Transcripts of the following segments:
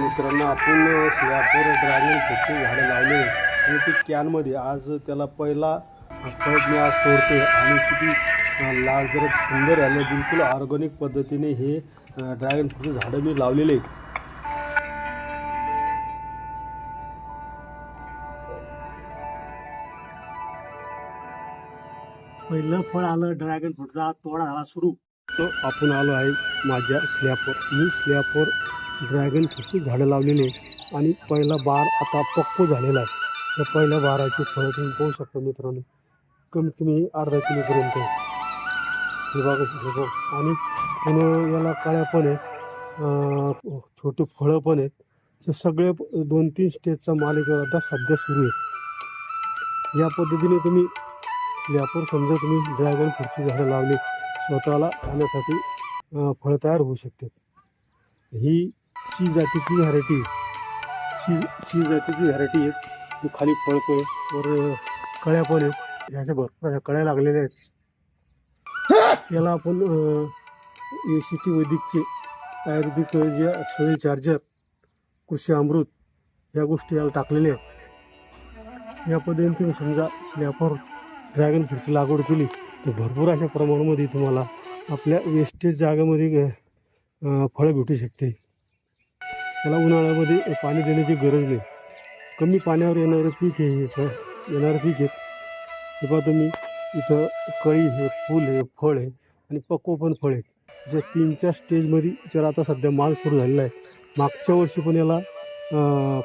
मित्रांनो आपण शिवापूर ड्रॅगन फ्रूटची झाडं लावले आणि ती कॅनमध्ये आज त्याला पहिला फळ मी आज तोडतोय आणि किती लाल जर सुंदर आले. बिलकुल ऑर्गॅनिक पद्धतीने हे ड्रॅगन फ्रूटची झाडं मी लावलेले पहिलं फळ आलं ड्रॅगन फ्रूटचा तोडा झाला सुरू. तो आपण आलो आहे माझ्या स्लॅपवर. मी स्लॅपवर ड्रॅगन फ्रूटची झाडं लावलेली आहे आणि पहिला बार आता पक्को झालेला आहे. त्या पहिल्या बाराची फळं तुम्ही पाहू शकता मित्रांनो. कमीत कमी अर्धा किलोपर्यंत हे बघा शकतो आणि पुन्हा याला कळ्या पण आहेत. छोटे फळं पण आहेत. तर सगळे दोन तीन स्टेजचा मालिका आता सध्या सुरू आहे. या पद्धतीने तुम्ही स्लॅपवर समजा तुम्ही ड्रॅगन फ्रूटची झाडं लावली स्वतःला खाण्यासाठी फळं तयार होऊ शकते ही सी जातीची व्हरायटी सी सी जातीची व्हरायटी आहे. ती खाली पळपळ वर कळ्या पण आहेत. ह्याच्या भरपूर अशा कळ्या लागलेल्या आहेत. याला आपण ए सी टी वैदिकचे आयुर्वेदिक जे सोयी चार्जर कृषी अमृत या गोष्टी याला टाकलेल्या आहेत. या पद्धतीने तुम्ही समजा स्लॅपर ड्रॅगन फ्रूटची लागवड केली तर भरपूर अशा प्रमाणामध्ये तुम्हाला आपल्या वेस्टेज जागेमध्ये फळं भेटू शकते त्याला उन्हाळ्यामध्ये पाणी देण्याची गरज नाही. कमी पाण्यावर येणारं पीक आहे हे येणारं पीक आहे. हे पहा तुम्ही इथं कळी हे फूल आहे फळ आहे आणि पक्व पण फळ आहे. जे तीनच्या स्टेजमध्ये जर आता सध्या माल सुरू झालेला आहे मागच्या वर्षी पण याला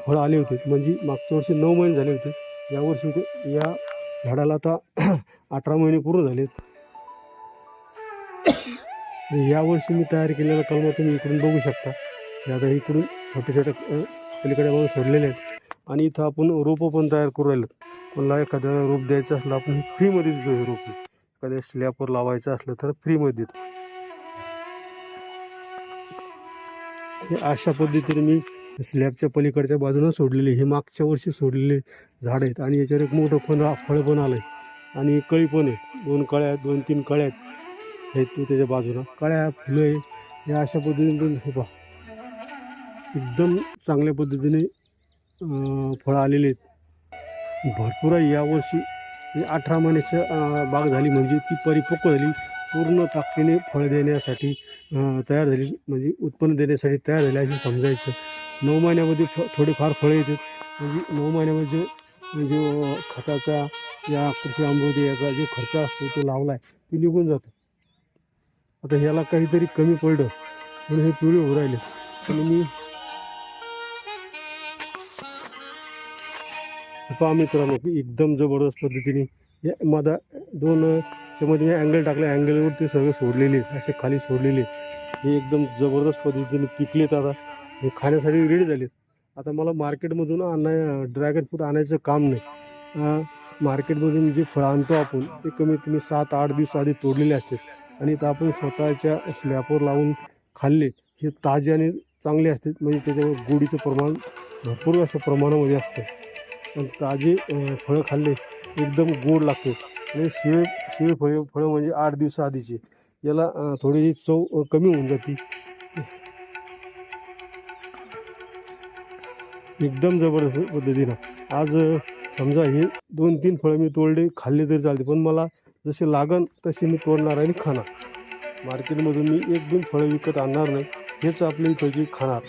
फळं आले होते. म्हणजे मागच्या वर्षी नऊ महिने झाले होते. यावर्षी होते या झाडाला आता अठरा महिने पूर्ण झालेत. यावर्षी मी तयार केलेला कलमा तुम्ही इकडून बघू शकता. आता इकडून छोटे छोटे पलीकडे आपण सोडलेले आहेत. आणि इथं आपण रोपं पण तयार करू राहिलो. कोणाला एखाद्याला रोप द्यायचं असलं आपण फ्रीमध्ये देतो हे रोप. एखाद्या स्लॅपवर लावायचं असलं तर फ्रीमध्ये देतो. हे अशा पद्धतीने मी स्लॅबच्या पलीकडच्या बाजूनं सोडलेले. हे मागच्या वर्षी सोडलेले झाड आहेत. आणि याच्यावर एक मोठं फळ फळ पण आलं आहे आणि कळी पण आहे. दोन कळ्या आहेत दोन तीन कळ्या आहेत. हे तू त्याच्या बाजूला. कळ्या फुलं आहे या अशा पद्धतीने तुम्ही हे पहा. एकदम चांगल्या पद्धतीने फळं आलेले आहेत. भरपूर आहे. यावर्षी अठरा महिन्याच्या बाग झाली. म्हणजे ती परिपक्व झाली. पूर्ण ताकदीने फळ देण्यासाठी तयार झाली. म्हणजे उत्पन्न देण्यासाठी तयार झाली असे समजायचं. नऊ महिन्यामध्ये फ थोडेफार फळं येतात म्हणजे नऊ महिन्यामध्ये जो खताचा या कृषी अमृत याचा जो खर्च असतो तो लावला आहे तो निघून जातो. आता ह्याला काहीतरी कमी पडलं. म्हणून हे पिवळे होऊ आणि मी पहा मित्रांनो की एकदम जबरदस्त पद्धतीने या माझा दोन त्यामध्ये मी अँगल टाकले अँगलवरती सगळे सोडलेले असे खाली सोडलेले. हे एकदम जबरदस्त पद्धतीने पिकलेत आता. हे खाण्यासाठी रेडी झालेत. आता मला मार्केटमधून आणाय ड्रॅगन फ्रूट आणायचं काम नाही. मार्केटमधून जे फळं आणतो आपण ते कमीत कमी सात आठ दिवस आधी तोडलेले असतात. आणि ते आपण स्वतःच्या स्लॅपवर लावून खाल्ले. हे ताजे आणि चांगले असतात. म्हणजे त्याच्यावर गोडीचं प्रमाण भरपूर असं प्रमाणामध्ये असतं. ताजे फळं खाल्ले. एकदम गोड लागते. आणि शिळे शिळे फळे फळं म्हणजे आठ दिवस आधीचे. याला थोडीशी चव कमी होऊन जाते. एकदम जबरदस्त पद्धतीनं. आज समजा हे दोन तीन फळं मी तोडले खाल्ले तरी चालते. पण मला जसे लागन तसे मी तोडणार आणि खाणार. मार्केटमधून मी एक दोन फळं विकत आणणार नाही. हेच आपल्या इथलची खाणार.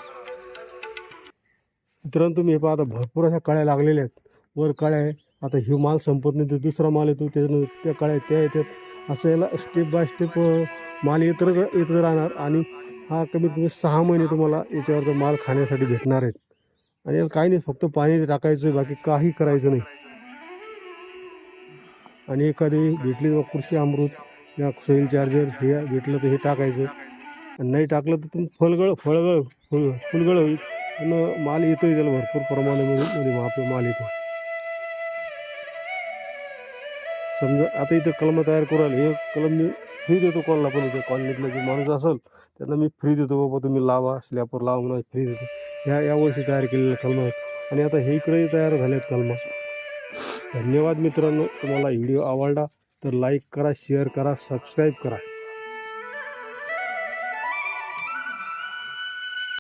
मित्रांनो तुम्ही हे पाहता आता भरपूर अशा कळ्या लागलेल्या आहेत. वर कळ्या आहे. आता ही माल संपत नाही तर दुसरा माल येतो त्याच्यानंतर त्या कळ्या त्या येतात. असं याला स्टेप बाय स्टेप माल येतच येत राहणार आणि हा कमीत कमी सहा महिने तुम्हाला याच्यावरचा माल खाण्यासाठी भेटणार आहेत आणि याला काही नाही फक्त पाणी टाकायचं बाकी काही करायचं नाही. आणि एखादी भेटली किंवा कृषी अमृत या सोईल चार्जर हे भेटलं तर हे टाकायचं. आणि नाही टाकलं तर तुम्ही फलगळ फळगळ फुल फुलगळ होईल. पण माल येतोय त्याला भरपूर प्रमाणामध्ये मध्ये आपला माल येतो समजा आता इथं कलम तयार करू हे कलम मी फ्री देतो कोणाला पण इथे कॉलनीतला जो माणूस असेल त्यांना मी फ्री देतो बाबा तुम्ही लावा स्लॅपर लावा म्हणून फ्री देतो ह्या यावर्षी तयार केलेल्या कलम आहेत आणि आता हे इकडेही तयार झाले आहेत कलमा धन्यवाद मित्रांनो तुम्हाला व्हिडिओ आवडला तर लाईक करा शेअर करा सबस्क्राईब करा